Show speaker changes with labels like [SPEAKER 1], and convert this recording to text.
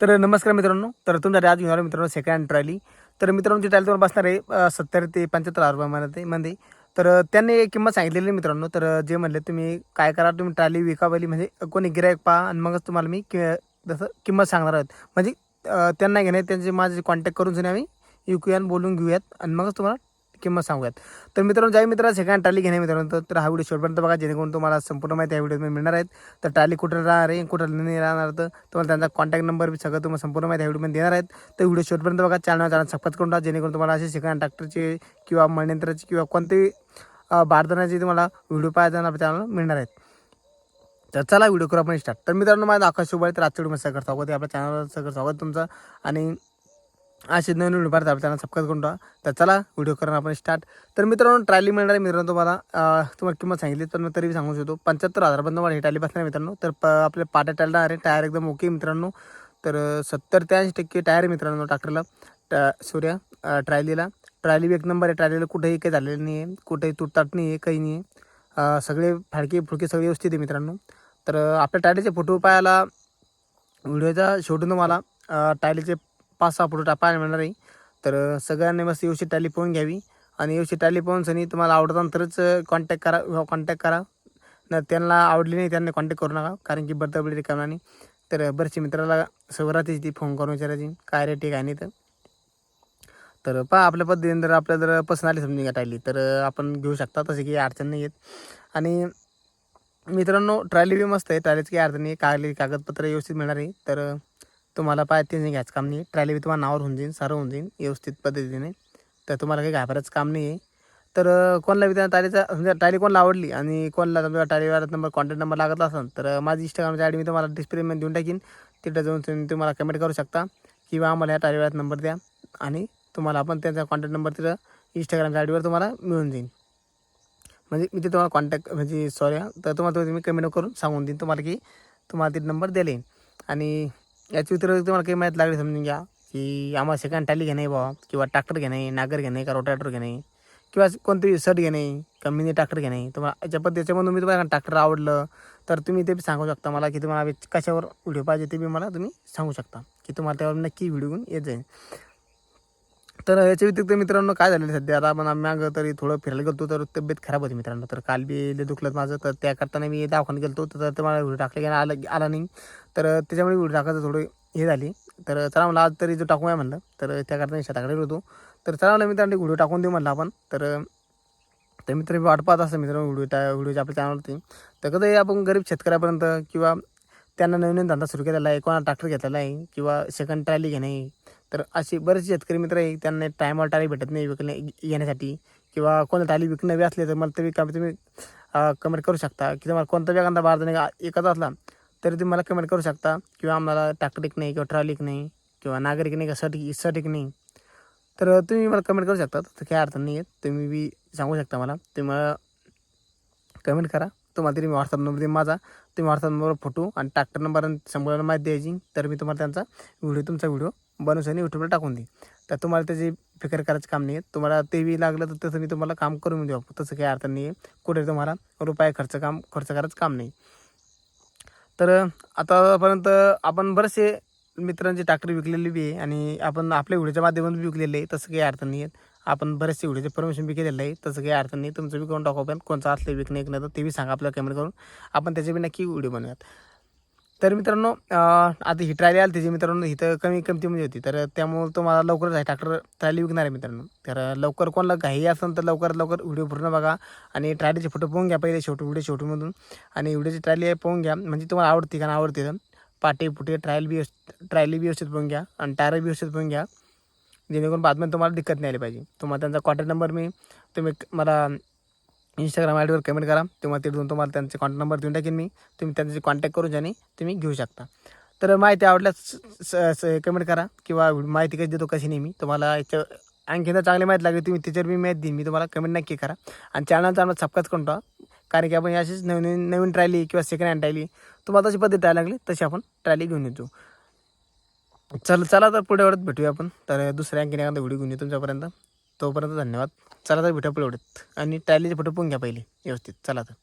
[SPEAKER 1] तर नमस्कार मित्रांनो. तर तुमच्या आज घेणार मित्रांनो सेकंड हँड ट्रॉली तर मित्रांनो ती ट्रॉली तुम्हाला बसणार आहे सत्तर ते पंच्याहत्तर हजार रुपयामध्ये मध्ये. तर त्यांनी एक किंमत सांगितलेली मित्रांनो. तर जे म्हणले तुम्ही काय करा तुम्ही ट्रॉली विकावली म्हणजे कोणी गिरायक पहा आणि मगच तुम्हाला मी कि जसं किंमत सांगणार आहोत. म्हणजे त्यांना घेणे त्यांचे माझे कॉन्टॅक्ट करून सुद्धा आम्ही युक्यू बोलून घेऊयात आणि मगच तुम्हाला किंमत सांगूयात. तर मित्रांनो ज्या मित्रांनो सेकंड टाली घेणे मित्रांनो तर- तर हा व्हिडिओ शेवटपर्यंत बघा जेणेकरून तुम्हाला संपूर्ण माहिती या व्हिडिओमध्ये मिळणार आहेत. तर ट्राली कुठं राहणार आहे कुठं नाही राहणार तर तुम्हाला त्यांचा कॉन्टॅक्ट नंबर बी सगळं तुम्हाला संपूर्ण माहिती या व्हिडिओमध्ये देणार आहेत. तर व्हिडिओ शेवटपर्यंत बघा चॅनल चॅनल सबस्क्राईब करून टाका जेणेकरून तुम्हाला असे सेकंड ट्रॅक्टरचे किंवा मणयंत्राचे किंवा कोणतेही बारदानाचे तुम्हाला व्हिडिओ पाहायचा आपल्या चॅनल मिळणार आहेत. तर चला व्हिडिओ करू आपण स्टार्ट तर मित्रांनो माझा आकाश शुभ आहे तर आजच्या व्हिडिओमध्ये सगळं स्वागत आहे. आपल्या चॅनलवर सगळं स्वागत तुमचं. आणि असे नवीन व्हिडिओ पाहता आपल्या चॅनल सबस्क्राईब करून टाका तर चला व्हिडिओ करून आपण स्टार्ट तर मित्रांनो ट्रॅली मिळणार आहे मित्रांनो तुम्हाला तुम्हाला किंमत सांगितली तर मी तरी सांगू शकतो. पंच्याहत्तर हजारपर्यंत मला ही ट्रॅली बसणार मित्रांनो. तर प आपल्या पाट्या टायला आहे टायर एकदम ओके मित्रांनो. तर सत्तर ते ऐंशी टक्के टायर आहे मित्रांनो ट्रॅक्टरला. टा सूर्या ट्रॅलीला. ट्रॅली बी एक नंबर आहे ट्रॅलीला कुठेही काही झालेलं नाही आहे कुठेही तुटताट नाही आहे काही नाही आहे सगळे फाडके फुडके सगळे व्यवस्थित आहे मित्रांनो. तर आपल्या टायलीचे फोटो पाहायला व्हिडिओचा शेवटून तुम्हाला टायलीचे पाच सहा फुट पाहायला मिळणार आहे. तर सगळ्यांनी मस्त व्यवस्थित टॅली पाहून घ्यावी. आणि व्यवस्थित टॅली पाहून सनी तुम्हाला आवडतात तरच कॉन्टॅक्ट करा हो, कॉन्टॅक्ट करा. न त्यांना आवडली नाही त्यांना कॉन्टॅक्ट करू नका कारण की बर्तबडी रिकामा नाही. तर बरेचशी मित्राला सवरातीच ती फोन करून विचारायची काय रेट आहे काय नाही तर. तर पहा आपल्या पद्धतीने जर आपल्या जर पसंत आली समजून घ्या टायली तर आपण घेऊ शकता तसे काही अडचण नाही येत. आणि मित्रांनो ट्रॅली बी मस्त आहे ट्रॉलीची काही अडचण नाही कागली कागदपत्र व्यवस्थित मिळणार आहे. तर तुम्हाला पाय ते नाही घ्यायचं काम नाही ट्रायली बी तुम्हाला नावावर होऊन जाईन सारं होऊन जाईन व्यवस्थित पद्धतीने. तर तुम्हाला काही घाबरायचं काम नाही आहे तर कोणाला बी त्या टालीचा समजा टाली कोणाला आवडली आणि कोणाला समजा टालीवाला नंबर कॉन्टॅक्ट नंबर लागत असेल तर माझी इंस्टाग्रामची आय डी मी तुम्हाला डिस्प्लेमध्ये देऊन टाकीन. तिथं जाऊन तुम्ही तुम्हाला कमेंट करू शकता. किंवा आम्हाला या टालीवाल्याचा नंबर द्या आणि तुम्हाला आपण त्यांचा कॉन्टॅक्ट नंबर तिथं इंस्टाग्रामच्या आय डीवर तुम्हाला मिळून जाईल म्हणजे मी ते तुम्हाला कॉन्टॅक्ट म्हणजे सॉरी तर तुम्हाला तुम्ही कमेंट करून सांगून देईन. तुम्हाला की तुम्हाला ते नंबर द्यायला येईल आणि याच्या व्यतिरिक्त तुम्हाला काही माहीत लागली समजून घ्या की आम्हाला सेकंड टाली घेणे बा किंवा ट्रॅक्टर घेणे नागर घेणे का रोटॅक्टर घेणे किंवा कोणतरी सट घेणे का मिनी ट्रॅक्टर घेणे तुम्हाला याच्या पद्धती त्याच्यामधून मी तुम्हाला ट्रॅक्टर आवडलं तर तुम्ही ते बी सांगू शकता मला की तुम्हाला कशावर व्हिडिओ पाहिजे ते बी मला तुम्ही सांगू शकता की तुम्हाला त्यावर नक्की व्हिडिओ घेऊन येत जाईल तर याच्या व्यतिरिक्त मित्रांनो काय झालेलं सध्या? आता आपण आम्ही मागं तरी थोडं फिरायला गेलो तर तब्येत खराब होती मित्रांनो. तर काल बी लय दुखलं माझं तर त्या करताना मी दवाखान्यात गेलो तर ते मला व्हिडिओ टाकले की आला आला नाही. तर त्याच्यामुळे व्हिडिओ टाकायचं थोडं हे झाली. तर चला मला आज तरी जो टाकूया म्हणलं तर त्याकरता मी शेताकडे होतो. तर चला मला मित्रांनी व्हिडिओ टाकून देऊ म्हणलं आपण. तर तर मित्र मी वाट पाहत असतं मित्रांनो व्हिडिओ त्या व्हिडिओच्या आपल्या चॅनलवरती. तर कधी आपण गरीब शेतकऱ्यापर्यंत किंवा त्यांना नवीन नवीन धंदा सुरू केलेला आहे कोणा ट्रॅक्टर घेतलेला आहे किंवा सेकंड ट्रॅली घेणे तर असे बरेचसे शेतकरी मित्र आहे त्यांना टायमावर टाळी भेटत नाही विकणे येण्यासाठी. किंवा कोणत्या टाळी विकणं बी असले तर मला तरी कमी तुम्ही कमेंट करू शकता. की तुम्हाला कोणता बी एखादा बार एकच असला तरी तुम्ही मला कमेंट करू शकता. किंवा आम्हाला टाकटिक नाही किंवा ट्रॉलिक नाही किंवा नागरिक नाही का सटिक सटिक नाही. तर तुम्ही मला कमेंट करू शकता. तर काही अर्थ नाही आहे तुम्ही बी सांगू शकता मला. तुम्ही मला कमेंट करा. तुम्हाला तरी मी व्हॉट्सअप नंबर देईन माझा. तुम्ही व्हॉट्सअप नंबरवर फोटो आणि ट्रॅक्टर नंबर आणि माहिती द्यायची. तर मी तुम्हाला त्यांचा व्हिडिओ तुमचा व्हिडिओ बनवून आणि यूट्यूबला टाकून देईन. तर तुम्हाला त्याची फिकर करायचं काम नाही आहे तुम्हाला ते बी लागलं तर तसं मी तुम्हाला काम करून देऊ. तसं काही अडचण नाही आहे कुठे तुम्हाला रुपये खर्च काम खर्च करायचं काम नाही. तर आतापर्यंत आपण बरेचसे मित्रांची ट्रॅक्टर विकलेली बी आहे आणि आपण आपल्या व्हिडिओच्या माध्यमातून विकलेले आहे. तसं काही अर्थ नाही आहे आपण बरेचसे व्हिडिओचे परमिशन बी केलेलं आहे. तसं काही अडचण नाही. तुमचं बी करून टाकू कोणतं कोणचं असलं विकणं एक नाही तर ते बी सांगा आपल्याला कमेंट करून. आपण त्याचे बी नक्की व्हिडिओ बनवूयात. तर मित्रांनो आता ही ट्रायली आली त्याची मित्रांनो इथं कमी किमतीमध्ये होती. तर त्यामुळे तुम्हाला लवकरच आहे. ट्रॅक्टर ट्रायली विकणार आहे मित्रांनो. तर लवकर कोणाला घाई असेल तर लवकरात लवकर व्हिडिओ पूर्ण बघा. आणि ट्रायलीचे फोटो पाहून घ्या पहिले छोटू व्हिडिओ शेवटीमधून आणि व्हिडिओची ट्रायली पाहून घ्या. म्हणजे तुम्हाला आवडते का आवडते तर पाटे पुटे ट्रायल बी ट्रायली बी व्यवस्थित पाहून घ्या. आणि टायर बी व्यवस्थित पाहून घ्या. जेणेकरून बातम्यात तुम्हाला दिक्कत नाही आली पाहिजे. तुम्हाला त्यांचा कॉन्टॅक्ट नंबर मी तुम्ही मला इंस्टाग्राम आय डीवर कमेंट करा. तेव्हा तिथून तुम्हाला त्यांचे कॉन्टॅक्ट नंबर देऊन टाकेन मी. तुम्ही त्यांचे कॉन्टॅक्ट करून ज्याने तुम्ही घेऊ शकता. तर माहिती आवडल्यास कमेंट करा किंवा माहिती कशी देतो कशी नाही मी. तुम्हाला याच्या आणखी जर चांगली माहिती लागली तुम्ही त्याच्यावर मी माहिती देईन. मी तुम्हाला कमेंट नक्की करा. आणि चॅनल आम्हाला सबस्क्राईब करून टाका कारण की आपण अशीच नवीन नवीन ट्रॅली ट्रायली किंवा सेकंड हँड ट्रायली तुम्हाला तशी पद्धत द्यायला लागली तशी आपण ट्रायली घेऊन येतो. चल चला तर पुढे एवढंच भेटूया आपण. तर दुसऱ्या आणखीन एखादा व्हिडिओ घेऊन येऊ तुमच्यापर्यंत. तोपर्यंत धन्यवाद. चला तर भेटूया पुढे एवढत आणि टॅलीचे फोटो पण घ्या पहिले. व्यवस्थित. चला तर.